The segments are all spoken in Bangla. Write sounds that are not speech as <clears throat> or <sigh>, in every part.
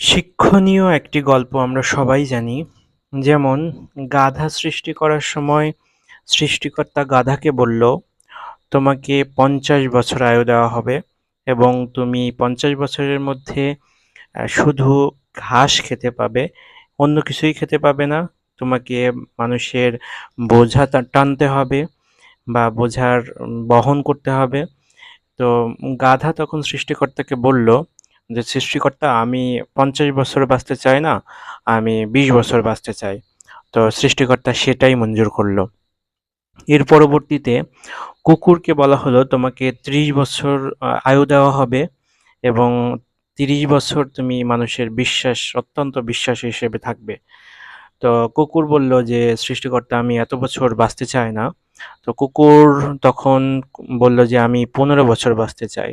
শিক্ষণীয় একটি গল্প আমরা সবাই জানি। যেমন, গাধা সৃষ্টি করার সময় সৃষ্টিকর্তা গাধাকে বলল, তোমাকে পঞ্চাশ বছর আয়ু দেওয়া হবে এবং তুমি পঞ্চাশ বছরের মধ্যে শুধু ঘাস খেতে পাবে, অন্য কিছুই খেতে পাবে না। তোমাকে মানুষের বোঝা টানতে হবে বা বোঝার বহন করতে হবে। তো গাধা তখন সৃষ্টিকর্তাকে বলল যে সৃষ্টিকর্তা আমি পঞ্চাশ বছর বাঁচতে চাই না, আমি বিশ বছর বাঁচতে চাই। তো সৃষ্টিকর্তা সেটাই মঞ্জুর করল। এর পরবর্তীতে কুকুরকে বলা হলো, তোমাকে ত্রিশ বছর আয়ু দেওয়া হবে এবং তিরিশ বছর তুমি মানুষের বিশ্বাস, অত্যন্ত বিশ্বাস হিসেবে থাকবে। তো কুকুর বলল যে, সৃষ্টিকর্তা, আমি এত বছর বাঁচতে চাই না। তো কুকুর তখন বলল যে, আমি পনেরো বছর বাঁচতে চাই।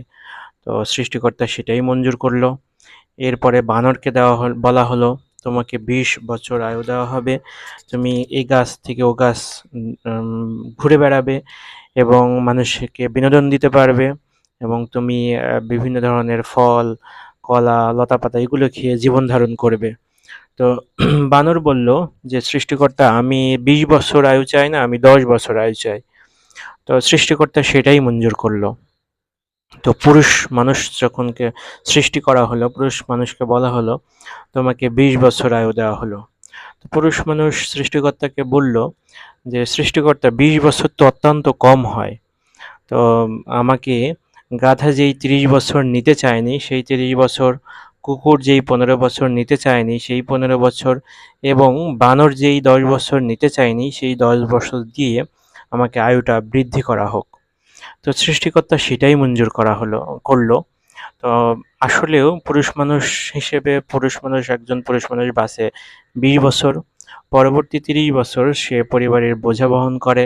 তো সৃষ্টিকর্তা সেটাই মঞ্জুর করল। এরপরে বানরকে দেওয়া হল, বলা হলো, তোমাকে বিশ বছর আয়ু দেওয়া হবে। তুমি এই গাছ থেকে ও গাছ ঘুরে বেড়াবে এবং মানুষকে বিনোদন দিতে পারবে এবং তুমি বিভিন্ন ধরনের ফল, কলা, লতাপাতা এগুলো খেয়ে জীবন ধারণ করবে। তো <clears throat> বানর বলল যে, সৃষ্টিকর্তা, আমি বিশ বছর আয়ু চাই না, আমি দশ বছর আয়ু চাই। তো সৃষ্টিকর্তা সেটাই মঞ্জুর করল। তো পুরুষ মানুষ যখনকে সৃষ্টি করা হলো, পুরুষ মানুষকে বলা হলো, তোমাকে বিশ বছর আয়ু দেওয়া হলো। তো পুরুষ মানুষ সৃষ্টিকর্তাকে বলল যে, সৃষ্টিকর্তা, বিশ বছর তো অত্যন্ত কম হয়। তো আমাকে গাধা যেই তিরিশ বছর নিতে চায়নি, সেই তিরিশ বছর, কুকুর যেই পনেরো বছর নিতে চায়নি, সেই পনেরো বছর এবং বানর যেই দশ বছর নিতে চায়নি, সেই দশ বছর দিয়ে আমাকে আয়ুটা বৃদ্ধি করা হোক। তো সৃষ্টিকর্তা সেটাই মঞ্জুর করা হলো, করল। তো আসলেও পুরুষ মানুষ হিসেবে পুরুষ মানুষ, একজন পুরুষ মানুষ বাসে বিশ বছর, পরবর্তী তিরিশ বছর সে পরিবারের বোঝা বহন করে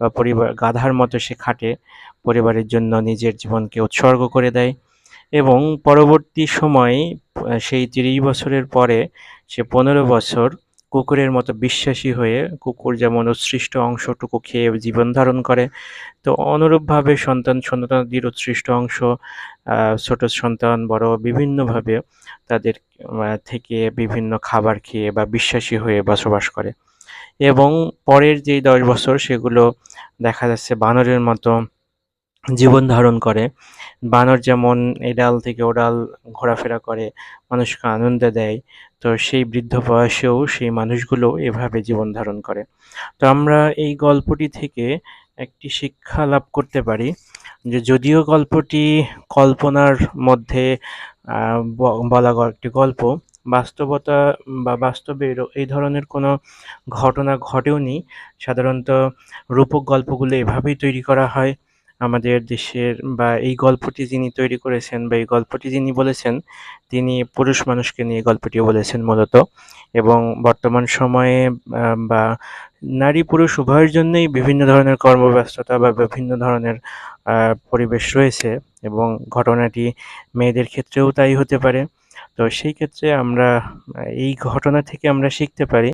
বা পরিবার, গাধার মতো সে খাটে, পরিবারের জন্য নিজের জীবনকে উৎসর্গ করে দেয়। এবং পরবর্তী সময়ে, সেই তিরিশ বছরের পরে সে পনেরো বছর কুকুরের মতো বিশ্বাসী হয়ে কুকুর যেমন উৎসৃষ্ট অংশটুকু খেয়ে জীবন ধারণ করে, তো অনুরূপভাবে সন্তান সন্তানাদির উৎসৃষ্ট অংশ ছোট সন্তান, বড় বিভিন্নভাবে তাদের থেকে বিভিন্ন খাবার খেয়ে বা বিশ্বাসী হয়ে বসবাস করে। এবং পরের যেই দশ বছর সেগুলো দেখা যাচ্ছে বানরের মতো জীবন ধারণ করে। বানর যেমন এডাল থেকে ওডাল ঘোরাফেরা করে, মানুষকে আনন্দ দেয় তো সেই বৃদ্ধ বয়সেও সেই মানুষগুলো এভাবে জীবন ধারণ করে। তো আমরা এই গল্পটি থেকে একটি শিক্ষা লাভ করতে পারি যে যদিও গল্পটি কল্পনার মধ্যে বলা একটি গল্প, বাস্তবতা বা বাস্তবে এই ধরনের কোনো ঘটনা ঘটেওনি। সাধারণত রূপক গল্পগুলো এভাবেই তৈরি করা হয়। আমাদের দেশের বা এই গল্পটি যিনি তৈরি করেছেন বা এই গল্পটি যিনি বলেছেন, তিনি পুরুষ মানুষকে নিয়ে গল্পটি বলেছেন মূলত। এবং বর্তমান সময়ে বা নারী পুরুষ উভয়ের জন্যই বিভিন্ন ধরনের কর্মব্যস্ততা বা বিভিন্ন ধরনের পরিবেশ রয়েছে এবং ঘটনাটি মেয়েদের ক্ষেত্রেও তাই হতে পারে। তো সেই ক্ষেত্রে আমরা, এই ঘটনা থেকে আমরা শিখতে পারি